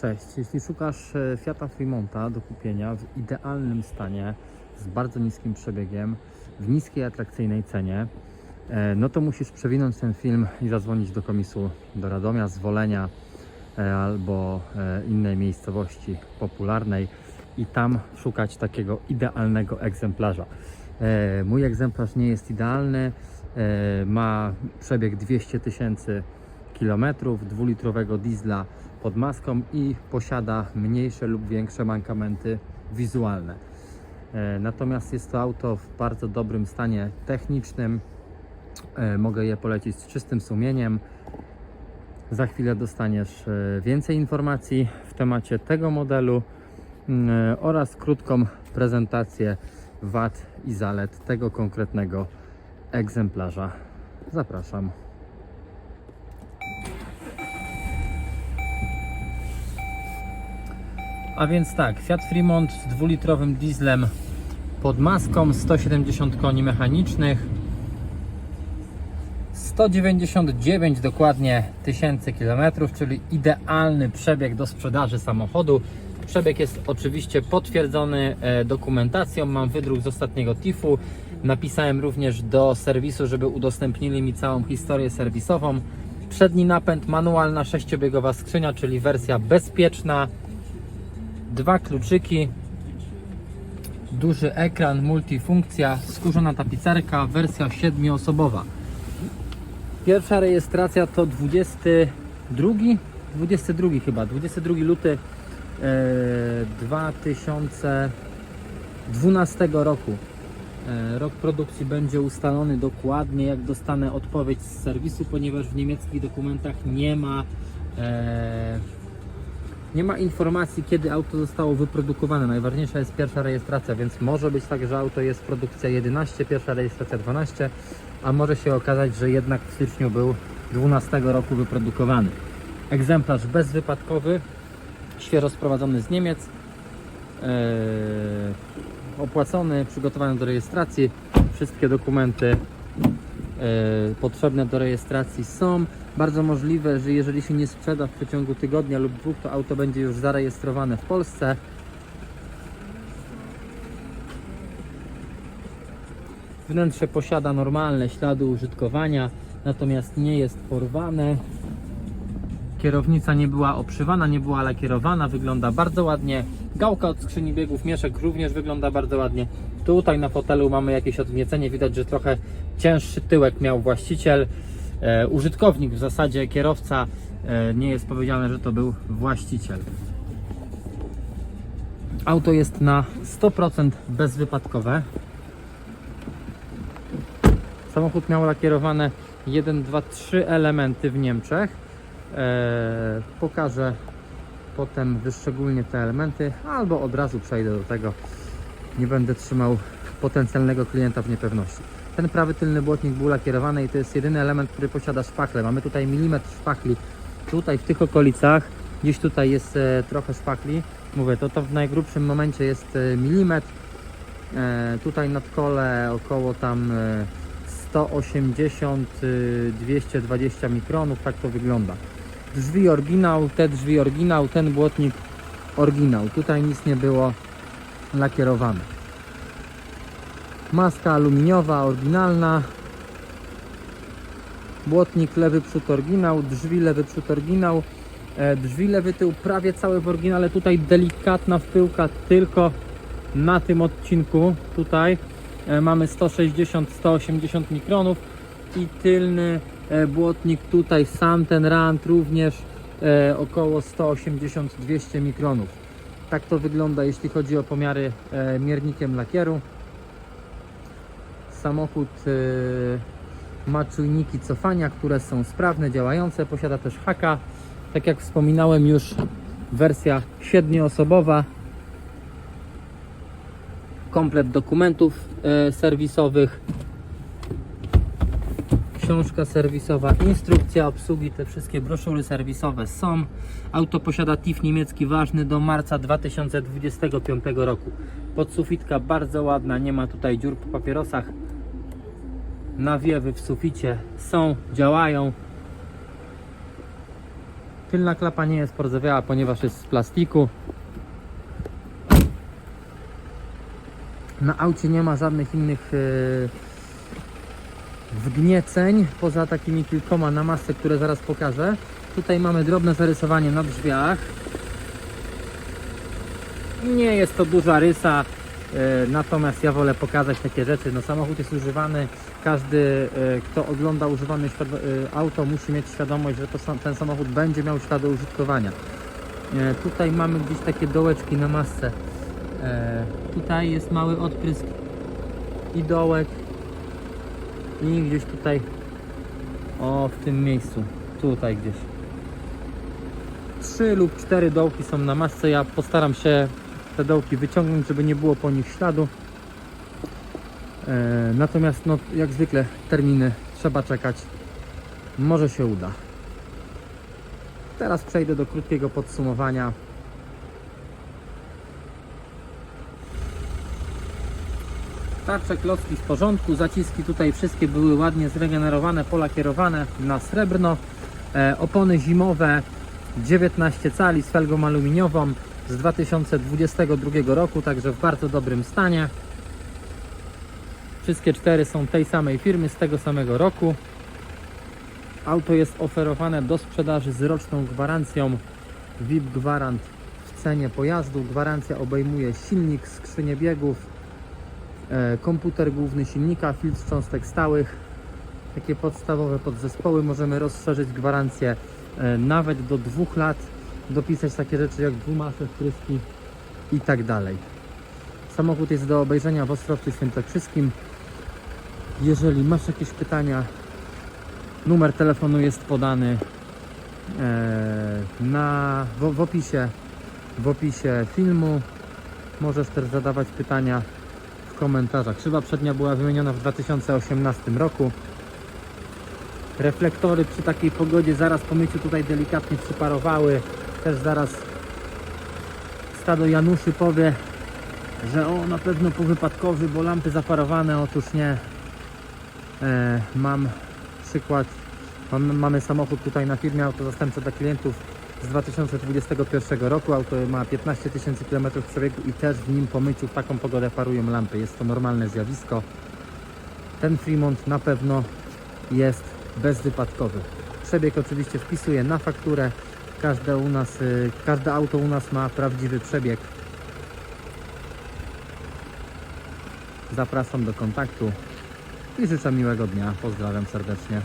Cześć, jeśli szukasz e, Fiata Fremonta do kupienia w idealnym stanie, z bardzo niskim przebiegiem, w niskiej, atrakcyjnej cenie, e, no to musisz przewinąć ten film i zadzwonić do komisu do Radomia, z Wolenia e, albo innej miejscowości popularnej i tam szukać takiego idealnego egzemplarza. Mój egzemplarz nie jest idealny, ma przebieg 200 tysięcy kilometrów, dwulitrowego diesla pod maską i posiada mniejsze lub większe mankamenty wizualne. E, Natomiast jest to auto w bardzo dobrym stanie technicznym. E, Mogę je polecić z czystym sumieniem. Za chwilę dostaniesz e, więcej informacji w temacie tego modelu mm, oraz krótką prezentację wad i zalet tego konkretnego egzemplarza. Zapraszam. A więc tak, Fiat Fremont z dwulitrowym dieslem pod maską, 170 koni mechanicznych, 199 dokładnie tysięcy kilometrów, czyli idealny przebieg do sprzedaży samochodu. Przebieg jest oczywiście potwierdzony e, dokumentacją. Mam wydruk z ostatniego TIF-u. Napisałem również do serwisu, żeby udostępnili mi całą historię serwisową. Przedni napęd, manualna sześciobiegowa skrzynia, czyli wersja bezpieczna. Dwa kluczyki, duży ekran, multifunkcja, skórzana tapicerka, wersja siedmioosobowa. Pierwsza rejestracja to 22, 22 chyba, 22 luty e, 2012 roku. E, Rok produkcji będzie ustalony dokładnie, jak dostanę odpowiedź z serwisu, ponieważ w niemieckich dokumentach nie ma e, nie ma informacji, kiedy auto zostało wyprodukowane. Najważniejsza jest pierwsza rejestracja, więc może być tak, że auto jest produkcja 11, pierwsza rejestracja 12, a może się okazać, że jednak w styczniu był 12 roku wyprodukowany. Egzemplarz bezwypadkowy, świeżo sprowadzony z Niemiec, eee, opłacony, przygotowany do rejestracji. Wszystkie dokumenty e, potrzebne do rejestracji są. Bardzo możliwe, że jeżeli się nie sprzeda w przeciągu tygodnia lub dwóch, to auto będzie już zarejestrowane w Polsce. Wnętrze posiada normalne ślady użytkowania, natomiast nie jest porwane. Kierownica nie była obszywana, nie była lakierowana, wygląda bardzo ładnie. Gałka od skrzyni biegów mieszek również wygląda bardzo ładnie. Tutaj na fotelu mamy jakieś odgniecenie, widać, że trochę cięższy tyłek miał właściciel. E, użytkownik w zasadzie, kierowca, e, nie jest powiedziane, że to był właściciel. Auto jest na 100% bezwypadkowe. Samochód miał lakierowane 1, 2, 3 elementy w Niemczech. Eee, pokażę potem wyszczególnie te elementy, albo od razu przejdę do tego. Nie będę trzymał potencjalnego klienta w niepewności. Ten prawy tylny błotnik był lakierowany i to jest jedyny element, który posiada szpachle. Mamy tutaj milimetr szpachli. Tutaj w tych okolicach, gdzieś tutaj jest e, trochę szpachli. Mówię, to, to w najgrubszym momencie jest e, milimetr. E, tutaj nad kole około tam e, 180-220 mikronów, tak to wygląda. Drzwi oryginał, te drzwi oryginał, ten błotnik oryginał. Tutaj nic nie było lakierowane. Maska aluminiowa, oryginalna. Błotnik lewy przód oryginał, drzwi lewy przód oryginał. E, drzwi lewy tył prawie całe w oryginale. Tutaj delikatna wpyłka tylko na tym odcinku. Tutaj e, mamy 160-180 mikronów i tylny e, błotnik tutaj sam ten rant również około 180-200 mikronów. Tak to wygląda jeśli chodzi o pomiary e, miernikiem lakieru. Samochód e, ma czujniki cofania, które są sprawne, działające. Posiada też haka. Tak jak wspominałem już wersja siedmioosobowa. Komplet dokumentów e, serwisowych. Książka serwisowa, instrukcja obsługi, te wszystkie broszury serwisowe są. Auto posiada TIF niemiecki ważny do marca 2025 roku. Podsufitka bardzo ładna, nie ma tutaj dziur po papierosach. Nawiewy w suficie są, działają. Tylna klapa nie jest porzewiała, ponieważ jest z plastiku. Na aucie nie ma żadnych innych yy, wgnieceń, poza takimi kilkoma na masce, które zaraz pokażę. Tutaj mamy drobne zarysowanie na drzwiach. Nie jest to duża rysa, e, natomiast ja wolę pokazać takie rzeczy. No, samochód jest używany, każdy, e, kto ogląda używane auto, musi mieć świadomość, że to, ten samochód będzie miał ślady użytkowania. E, Tutaj mamy gdzieś takie dołeczki na masce. Tutaj jest mały odprysk i dołek i gdzieś tutaj. O w tym miejscu. Tutaj gdzieś. Trzy lub cztery dołki są na masce. Ja postaram się te dołki wyciągnąć żeby nie było po nich śladu. E, natomiast no jak zwykle terminy. Trzeba czekać. Może się uda. Teraz przejdę do krótkiego podsumowania Tarcze, klocki w porządku, zaciski tutaj wszystkie były ładnie zregenerowane, polakierowane na srebrno. E, opony zimowe 19 cali z felgą aluminiową z 2022 roku, także w bardzo dobrym stanie. Wszystkie cztery są tej samej firmy, z tego samego roku. Auto jest oferowane do sprzedaży z roczną gwarancją VIP Gwarant w cenie pojazdu. Gwarancja obejmuje silnik, skrzynię biegów, komputer główny silnika, filtr cząstek stałych. Takie podstawowe podzespoły możemy rozszerzyć gwarancję e, nawet do dwóch lat, dopisać takie rzeczy jak dwumasze, wtryski i tak dalej. Samochód jest do obejrzenia w Ostrowcu Świętokrzyskim. Jeżeli masz jakieś pytania, numer telefonu jest podany e, na, w, w, opisie, w opisie filmu. Możesz też zadawać pytania komentarzach. Szyba przednia była wymieniona w 2018 roku. Reflektory przy takiej pogodzie zaraz po myciu tutaj delikatnie przyparowały. Też zaraz stado Januszy powie, że o na pewno powypadkowy, bo lampy zaparowane. Otóż nie. E, mam przykład. Mam, mamy samochód tutaj na firmie Auto Zastępcze dla klientów z 2021 roku. Auto ma 15 tysięcy km przebiegu i też w nim po myciu w taką pogodę parują lampy. Jest to normalne zjawisko. Ten Fremont na pewno jest bezwypadkowy. Przebieg oczywiście wpisuję na fakturę. Każde, u nas, y, każde auto u nas ma prawdziwy przebieg. Zapraszam do kontaktu i życzę miłego dnia. Pozdrawiam serdecznie.